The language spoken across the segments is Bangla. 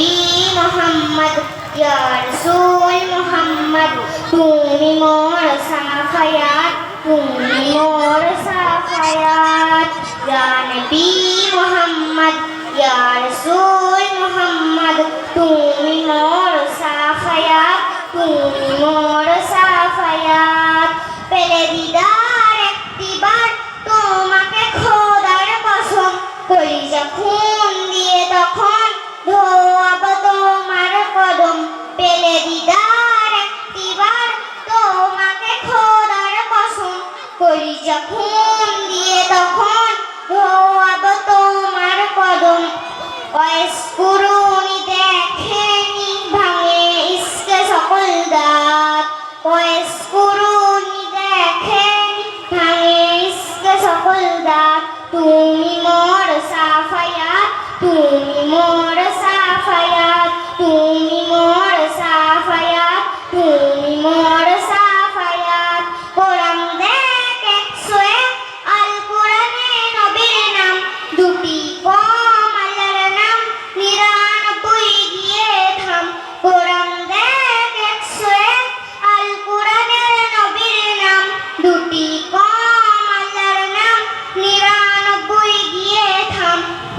নবী মোহাম্মদ ইয়া রাসূল মোহাম্মদ তুমি মোর সাফায়াত তুমি মোর সাফায়াত। ইয়া মোহাম্মদ ইয়া ويسكروني দেখেনি ভাঙে ইসকে সকল দাঁত ويسكروني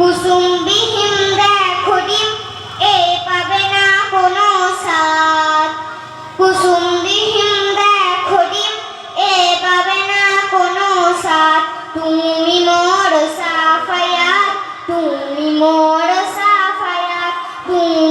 কুসুম বিহীন দেখো এ পাবে না কোনো সাথ কুসুম বিহীন দেখো এ পাবে না কোনো সাথ তুমি মোর সাফায়া তুমি মোর সাফায়া তুমি